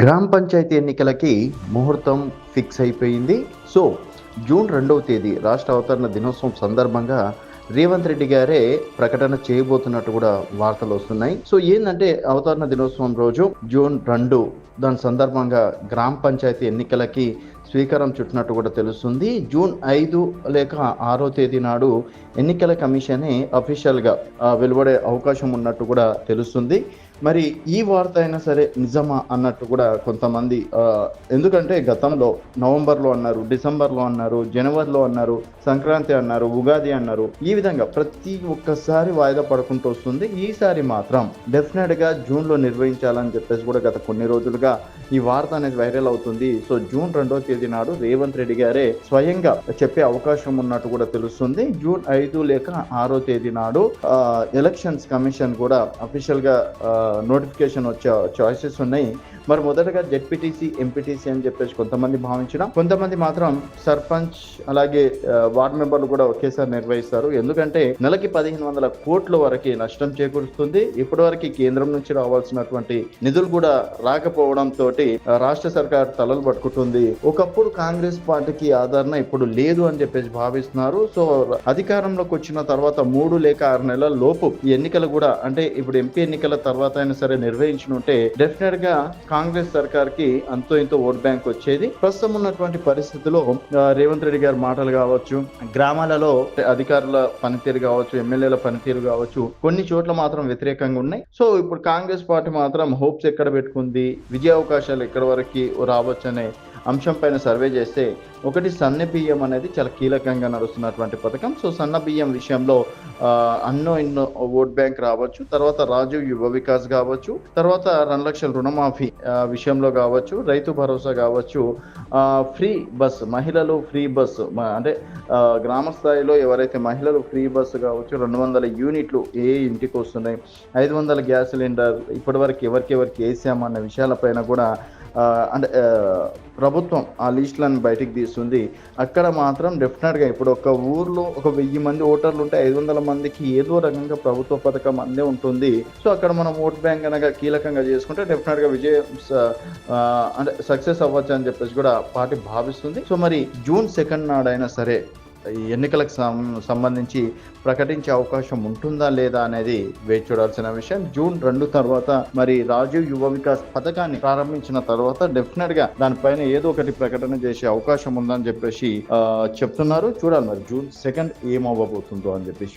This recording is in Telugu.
గ్రామ పంచాయతీ ఎన్నికలకి ముహూర్తం ఫిక్స్ అయిపోయింది. సో జూన్ రెండవ తేదీ రాష్ట్ర అవతరణ దినోత్సవం సందర్భంగా రేవంత్ రెడ్డి గారే ప్రకటన చేయబోతున్నట్టు కూడా వార్తలు వస్తున్నాయి. సో ఏంటంటే అవతరణ దినోత్సవం రోజు జూన్ రెండు దాని సందర్భంగా గ్రామ పంచాయతీ ఎన్నికలకి స్వీకారం చుట్టినట్టు కూడా తెలుస్తుంది. జూన్ ఐదు లేక ఆరో తేదీ నాడు ఎన్నికల కమిషనే అఫీషియల్గా వెలువడే అవకాశం ఉన్నట్టు కూడా తెలుస్తుంది. మరి ఈ వార్త అయినా సరే నిజమా అన్నట్టు కూడా కొంతమంది ఎందుకంటే గతంలో నవంబర్లో అన్నారు డిసెంబర్లో అన్నారు జనవరిలో అన్నారు సంక్రాంతి అన్నారు ఉగాది అన్నారు ఈ విధంగా ప్రతి ఒక్కసారి వాయిదా పడుకుంటూ వస్తుంది. ఈసారి మాత్రం డెఫినెట్గా జూన్లో నిర్వహించాలని చెప్పేసి కూడా గత కొన్ని రోజులుగా ఈ వార్త అనేది వైరల్ అవుతుంది. సో జూన్ రెండో తేదీ నాడు రేవంత్ రెడ్డి గారే స్వయంగా చెప్పే అవకాశం ఉన్నట్టు కూడా తెలుస్తుంది. జూన్ ఐదు లేక ఆరో తేదీ నాడు ఆ, ఎలక్షన్స్ కమిషన్ కూడా అఫీషియల్గా నోటిఫికేషన్ వచ్చే చాయిసెస్ ఉన్నాయి. మరి మొదటగా జెడ్పీటీసీ ఎంపీటీసీ అని చెప్పేసి కొంతమంది భావించడం కొంతమంది మాత్రం సర్పంచ్ అలాగే వార్డు వార్డ్ మెంబర్లు కూడా ఒకేసారి నిర్వహిస్తారు. ఎందుకంటే నెలకి పదిహేను వందల కోట్ల వరకు నష్టం చేకూరుస్తుంది. ఇప్పటి వరకు కేంద్రం నుంచి రావాల్సినటువంటి నిధులు కూడా రాకపోవడంతో రాష్ట్ర సర్కార్ తలలు పట్టుకుంటుంది. ఒకప్పుడు కాంగ్రెస్ పార్టీకి ఆదరణ ఇప్పుడు లేదు అని చెప్పేసి భావిస్తున్నారు. సో అధికారంలోకి వచ్చిన తర్వాత మూడు లేక ఆరు నెలల లోపు ఎన్నికలు కూడా అంటే ఇప్పుడు ఎంపీ ఎన్నికల తర్వాత అయినా సరే నిర్వహించనుంటే డెఫినెట్గా కాంగ్రెస్ సర్కార్కి అంతో ఇంతో ఓట్ బ్యాంక్ వచ్చేది. ప్రస్తుతం ఉన్నటువంటి పరిస్థితిలో రేవంత్ రెడ్డి గారి మాటలు కావచ్చు గ్రామాలలో అధికారుల పనితీరు కావచ్చు ఎమ్మెల్యేల పనితీరు కావచ్చు కొన్ని చోట్ల మాత్రం వ్యతిరేకంగా ఉన్నాయి. సో ఇప్పుడు కాంగ్రెస్ పార్టీ మాత్రం హోప్స్ ఎక్కడ పెట్టుకుంది విజయావకాశాలు ఎక్కడ వరకు రావచ్చు అనే అంశం పైన సర్వే చేస్తే ఒకటి సన్న బియ్యం అనేది చాలా కీలకంగా నడుస్తున్నటువంటి పథకం. సో సన్న బియ్యం విషయంలో అన్నో ఎన్నో ఓట్ బ్యాంక్ రావచ్చు తర్వాత రాజీవ్ యువ వికాస్ కావచ్చు తర్వాత రెండు లక్షల రుణమాఫీ విషయంలో కావచ్చు రైతు భరోసా కావచ్చు ఫ్రీ బస్ మహిళలు ఫ్రీ బస్ అంటే గ్రామ స్థాయిలో ఎవరైతే మహిళలు ఫ్రీ బస్సు కావచ్చు రెండు వందల యూనిట్లు ఏ ఇంటికి వస్తున్నాయి ఐదు వందల గ్యాస్ సిలిండర్ ఇప్పటివరకు ఎవరికి ఎవరికి వేసామన్న విషయాలపైన కూడా అంటే ప్రభుత్వం ఆ లిస్టులను బయటికి తీస్తుంది. అక్కడ మాత్రం డెఫినెట్గా ఇప్పుడు ఒక ఊర్లో ఒక వెయ్యి మంది ఓటర్లు ఉంటే ఐదు వందల మందికి ఏదో రకంగా ప్రభుత్వ పథకం అందే ఉంటుంది. సో అక్కడ మనం ఓట్ బ్యాంక్ అనగా కీలకంగా చేసుకుంటే డెఫినెట్గా విజయం అంటే సక్సెస్ అవ్వచ్చు అని చెప్పేసి కూడా పార్టీ భావిస్తుంది. సో మరి జూన్ సెకండ్ నాడైనా సరే ఎన్నికలకు సం- సంబంధించి ప్రకటించే అవకాశం ఉంటుందా లేదా అనేది వేచి చూడాల్సిన విషయం. జూన్ రెండు తర్వాత మరి రాజీవ్ యువ వికాస్ పథకాన్ని ప్రారంభించిన తర్వాత డెఫినెట్గా దానిపైన ఏదో ఒకటి ప్రకటన చేసే అవకాశం ఉందని చెప్పేసి చెప్తున్నారు. చూడాలి మరి జూన్ సెకండ్ ఏం అవ్వబోతుందో అని చెప్పేసి.